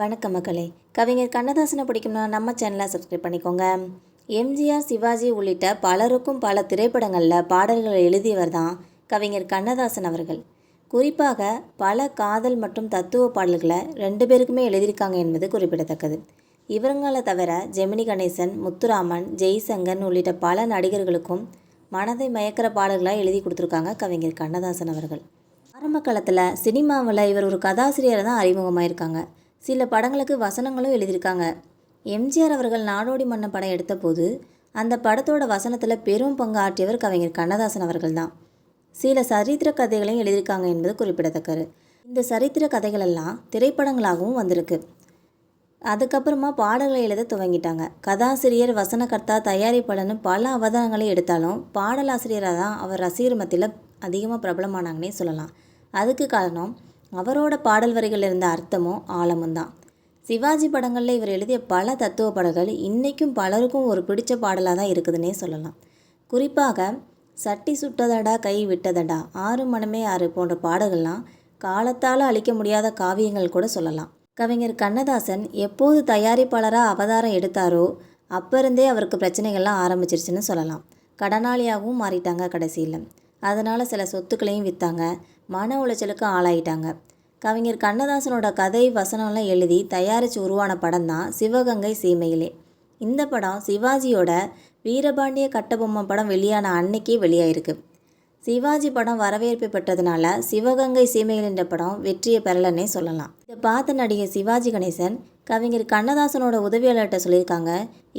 வணக்கம் மக்களே. கவிஞர் கண்ணதாசனை பிடிக்கும்னா நம்ம சேனலை சப்ஸ்கிரைப் பண்ணிக்கோங்க. எம்ஜிஆர் சிவாஜி உள்ளிட்ட பலருக்கும் பல திரைப்படங்களில் பாடல்களை எழுதியவர் தான் கவிஞர் கண்ணதாசன் அவர்கள். குறிப்பாக பல காதல் மற்றும் தத்துவ பாடல்களை ரெண்டு பேருக்குமே எழுதியிருக்காங்க என்பது குறிப்பிடத்தக்கது. இவங்களை தவிர ஜெமினி கணேசன் முத்துராமன் ஜெய்சங்கன் உள்ளிட்ட பல நடிகர்களுக்கும் மனதை மயக்கிற பாடல்களாக எழுதி கொடுத்துருக்காங்க கவிஞர் கண்ணதாசன் அவர்கள். ஆரம்ப காலத்தில் சினிமாவில் இவர் ஒரு கதாசிரியரை தான் அறிமுகமாயிருக்காங்க. சில படங்களுக்கு வசனங்களும் எழுதியிருக்காங்க. எம்ஜிஆர் அவர்கள் நாடோடி மன்னன் படம் எடுத்தபோது அந்த படத்தோட வசனத்தில் பெரும் பங்கு ஆற்றியவர் கவிஞர் கண்ணதாசன் அவர்கள் தான். சில சரித்திர கதைகளையும் எழுதியிருக்காங்க என்பது குறிப்பிடத்தக்கது. இந்த சரித்திர கதைகளெல்லாம் திரைப்படங்களாகவும் வந்திருக்கு. அதுக்கப்புறமா பாடல்களை எழுத துவங்கிட்டாங்க. கதாசிரியர் வசனகர்த்தா தயாரிப்பாளர்னு பல அவதாரங்களை எடுத்தாலும் பாடலாசிரியராக தான் அவர் ரசிகர் மத்தியில் அதிகமாக பிரபலமானாங்கன்னே சொல்லலாம். அதுக்கு காரணம் அவரோட பாடல் வரிகள் இருந்த அர்த்தமும் ஆழமும் தான் சிவாஜி படங்களில் இவர் எழுதிய பல தத்துவ பாடல்கள் இன்றைக்கும் பலருக்கும் ஒரு பிடிச்ச பாடலாக தான் இருக்குதுன்னே சொல்லலாம். குறிப்பாக சட்டி சுட்டதடா கை விட்டதடா ஆறு மனமே ஆறு போன்ற பாடல்கள்லாம் காலத்தால் அழிக்க முடியாத காவியங்கள் கூட சொல்லலாம். கவிஞர் கண்ணதாசன் எப்போது தயாரிப்பாளராக அவதாரம் எடுத்தாரோ அப்போ இருந்தே அவருக்கு பிரச்சனைகள்லாம் ஆரம்பிச்சிருச்சுன்னு சொல்லலாம். கடனாளியாகவும் மாறிட்டாங்க கடைசியில். அதனால் சில சொத்துக்களையும் விற்றாங்க மன உளைச்சலுக்கு ஆளாயிட்டாங்க. கவிஞர் கண்ணதாசனோட கதை வசனம்லாம் எழுதி தயாரித்து உருவான படம் தான் சிவகங்கை சீமையிலே. இந்த படம் சிவாஜியோட வீரபாண்டிய கட்டபொம்மை படம் வெளியான அன்னைக்கே வெளியாயிருக்கு. சிவாஜி படம் வரவேற்பு பெற்றதுனால சிவகங்கை சீமையில் என்ற படம் வெற்றியை பெறலன்னே சொல்லலாம். இதை பார்த்த நடிகர் சிவாஜி கணேசன் கவிஞர் கண்ணதாசனோட உதவியாளர்கிட்ட சொல்லியிருக்காங்க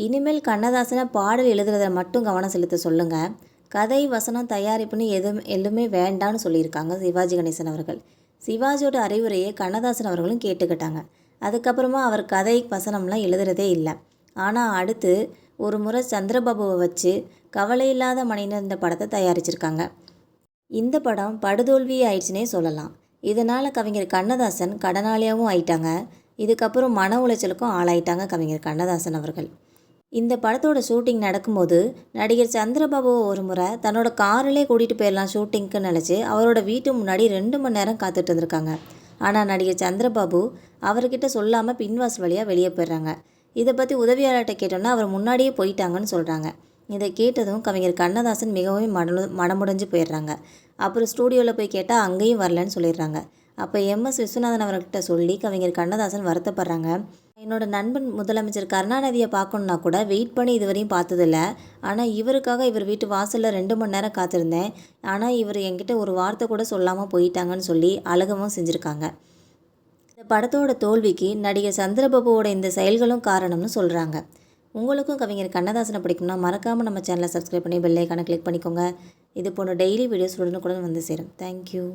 இனிமேல் கண்ணதாசனை பாடல் எழுதுறதை மட்டும் கவனம் செலுத்த சொல்லுங்கள் கதை வசனம் தயாரிப்புன்னு எதுவும் எதுவுமே வேண்டான்னு சொல்லியிருக்காங்க சிவாஜி கணேசன் அவர்கள். சிவாஜியோட அறிவுரையை கண்ணதாசன் அவர்களும் கேட்டுக்கிட்டாங்க. அதுக்கப்புறமா அவர் கதை வசனம்லாம் எழுதுறதே இல்லை. ஆனால் அடுத்து ஒரு முறை சந்திரபாபுவை வச்சு கவலை இல்லாத மணின்னு இந்த படத்தை தயாரிச்சிருக்காங்க. இந்த படம் படுதோல்வி ஆயிடுச்சுனே சொல்லலாம். இதனால் கவிஞர் கண்ணதாசன் கடனாளியாகவும் ஆயிட்டாங்க. இதுக்கப்புறம் மன உளைச்சலுக்கும் ஆளாயிட்டாங்க கவிஞர் கண்ணதாசன் அவர்கள். இந்த படத்தோட ஷூட்டிங் நடக்கும்போது நடிகர் சந்திரபாபுவை ஒரு முறை தன்னோட காரிலே கூட்டிகிட்டு போயிடலாம் ஷூட்டிங்க்கு நினச்சி அவரோட வீட்டு முன்னாடி ரெண்டு மணி நேரம் காத்துட்டு இருந்திருக்காங்க. ஆனால் நடிகர் சந்திரபாபு அவர்கிட்ட சொல்லாமல் பின்வாஸ் வழியாக வெளியே போயிடுறாங்க. இதை பற்றி உதவியாளர்கிட்ட கேட்டோன்னா அவர் முன்னாடியே போயிட்டாங்கன்னு சொல்கிறாங்க இதை கேட்டதும் கவிஞர் கண்ணதாசன் மிகவும் மன மனமுடைஞ்சு போயிடுறாங்க. அப்புறம் ஸ்டூடியோவில் போய் கேட்டால் அங்கேயும் வரலன்னு சொல்லிடுறாங்க. அப்போ எம்எஸ் விஸ்வநாதன் அவர்கிட்ட சொல்லி கவிஞர் கண்ணதாசன் வருத்தப்படுறாங்க. என்னோட நண்பன் முதலமைச்சர் கருணாநிதியை பார்க்கணுன்னா கூட வெயிட் பண்ணி இதுவரையும் பார்த்ததில்ல. ஆனால் இவருக்காக இவர் வீட்டு வாசலில் ரெண்டு மணி நேரம் காத்திருந்தேன். ஆனால் இவர் என்கிட்ட ஒரு வார்த்தை கூட சொல்லாமல் போயிட்டாங்கன்னு சொல்லி அழகவும் செஞ்சுருக்காங்க. இந்த படத்தோட தோல்விக்கு நடிகர் சந்திரபாபுவோட இந்த செயல்களும் காரணம்னு சொல்கிறாங்க உங்களுக்கும் கவிஞர் கண்ணதாசனை பிடிக்கும்னா மறக்காமல் நம்ம சேனலை சப்ஸ்கிரைப் பண்ணி பெல்லைக்கான கிளிக் பண்ணிக்கோங்க. இது போன்ற டெய்லி வீடியோஸ் உடனுக்குடன் வந்து சேரும். தேங்க்யூ